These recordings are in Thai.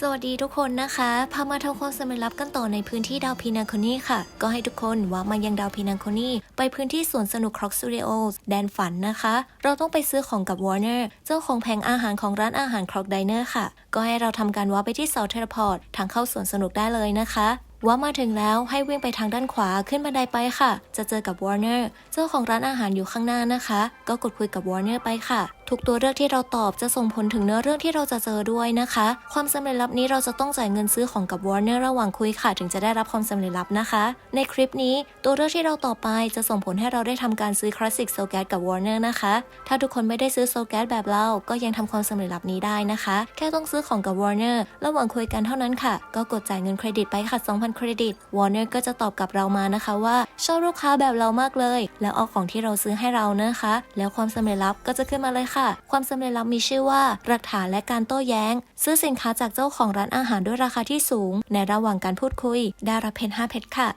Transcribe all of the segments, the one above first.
สวัสดีทุกคนนะคะ พามาทำความสำเร็จลับกันต่อในพื้นที่ดาวพีนาโคนี่ค่ะ ก็ให้ทุกคนว่ามายังดาวพีนาโคนี่ไปพื้นที่สวนสนุกคร็อกสตูดิโอแดนฝันนะคะ เราต้องไปซื้อของกับ Warner เจ้าของแผงอาหารของร้านอาหารคร็อกไดเนอร์ค่ะ ก็ให้เราทำการว่าไปที่เสาเทเลพอร์ตทางเข้าสวนสนุกได้เลยนะคะว่ามาถึงแล้วให้วิ่งไปทางด้านขวาขึ้นบันไดไปค่ะ จะเจอกับ Warner เจ้าของร้านอาหารอยู่ข้างหน้านะคะ ก็กดคุยกับ Warner ไปค่ะทุกตัวเลือกที่เราตอบจะส่งผลถึงเนื้อเรื่องที่เราจะเจอด้วยนะคะ ความสำเร็จลับนี้เราจะต้องจ่ายเงินซื้อของกับ Warner ระหว่างคุยค่ะ ถึงจะได้รับความสำเร็จลับนะคะ ในคลิปนี้ตัวเลือกที่เราต่อไปจะส่งผลให้เราได้ทำการซื้อคลาสสิกโซแกสกับ Warner นะคะ ถ้าทุกคนไม่ได้ซื้อโซแกสแบบเรา ก็ยังทำความสำเร็จลับนี้ได้นะคะ แค่ต้องซื้อของกับ Warner ระหว่างคุยกันเท่านั้นค่ะ ก็กดจ่ายเงินเครดิตไปค่ะ 2,000 เครดิต Warner ก็จะตอบกลับเรามานะคะว่าชอบลูกค้าแบบเรามากเลย แล้วเอาของที่เราซื้อให้เรานะคะ แล้วความสำเร็จลับก็จะขึ้นมาเลยค่ะความสำเร็จลับมีชื่อว่าหลักฐานและการโต้แย้ง ซื้อสินค้าจากเจ้าของร้านอาหารด้วยราคาที่สูง ในระหว่างการพูดคุย ได้รับเพน5เพชรค่ะ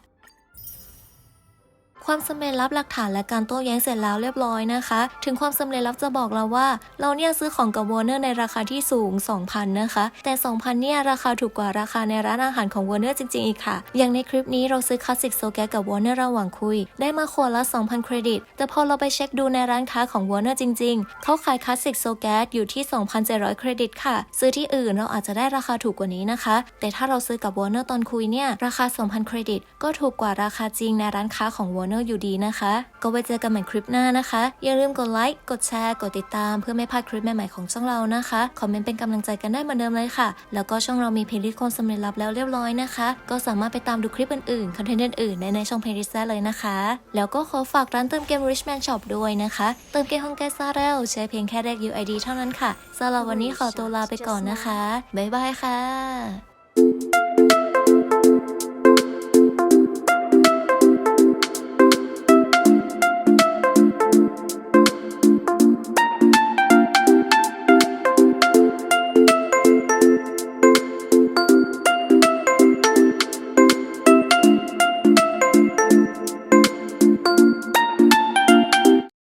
ความสำเร็จลับหลักฐานและการโต้แย้งเสร็จแล้วเรียบร้อยนะคะ ถึงความสำเร็จลับจะบอกเราว่า เราเนี่ยซื้อของกับวอร์เนอร์ในราคาที่สูง 2,000 นะคะ แต่ 2,000 เนี่ยราคาถูกกว่าราคาในร้านอาหารของวอร์เนอร์จริงๆ อีกค่ะ อย่างในคลิปนี้เราซื้อคลาสสิกโซแกกับวอร์เนอร์ระหว่างคุย ได้มาขวดละ 2,000 เครดิต แต่พอเราไปเช็คดูในร้านค้าของวอร์เนอร์จริงๆ เขาขายคลาสสิกโซแกอยู่ที่ 2,700 เครดิตค่ะ ซื้อที่อื่นเราอาจจะได้ราคาถูกกว่านี้นะคะ แต่ถ้าเราซื้อกับวอร์เนอร์ตอนคุยเนี่ยราคา 2,000 เครดิต ก็ถูกกว่าราคาจริงในร้านค้าของวอร์เนอร์อยู่ดีนะคะ ก็ไว้เจอกันใหม่คลิปหน้านะคะ อย่าลืมกดไลค์กดแชร์ กดติดตามเพื่อไม่พลาดคลิปใหม่ๆของช่องเรานะคะ คอมเมนต์เป็นกำลังใจกันได้เหมือนเดิมเลยค่ะ แล้วก็ช่องเรามีเพลย์ลิสต์คนสำเร็จลับแล้วเรียบร้อยนะคะ ก็สามารถไปตามดูคลิปอื่นๆคอนเทนต์อื่นๆได้ในช่องเพลย์ลิสต์ได้เลยนะคะ แล้วก็ขอฝากร้านเติมเกม Richman Shop ด้วยนะคะเติมเกมฮองแกซาเรลใช้เพียงแค่เลข UID เท่านั้นค่ะสำหรับวันนี้ขอตัวลาไปก่อนนะคะบ๊ายบายค่ะ